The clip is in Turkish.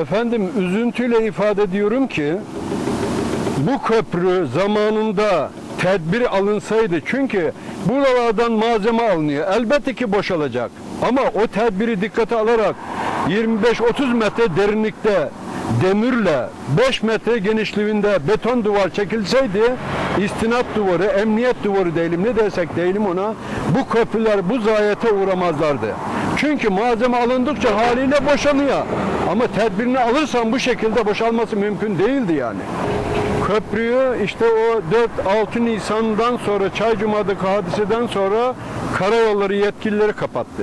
Efendim üzüntüyle ifade ediyorum ki bu köprü zamanında tedbir alınsaydı çünkü buralardan malzeme alınıyor. Elbette ki boşalacak. Ama o tedbiri dikkate alarak 25-30 metre derinlikte demirle 5 metre genişliğinde beton duvar çekilseydi istinat duvarı, emniyet duvarı diyelim ne dersek diyelim ona bu köprüler bu zayete uğramazlardı. Çünkü malzeme alındıkça haliyle boşanıyor. Ama tedbirini alırsan bu şekilde boşalması mümkün değildi yani. Köprüyü işte o 4-6 Nisan'dan sonra Çaycuma'daki hadiseden sonra karayolları yetkilileri kapattı.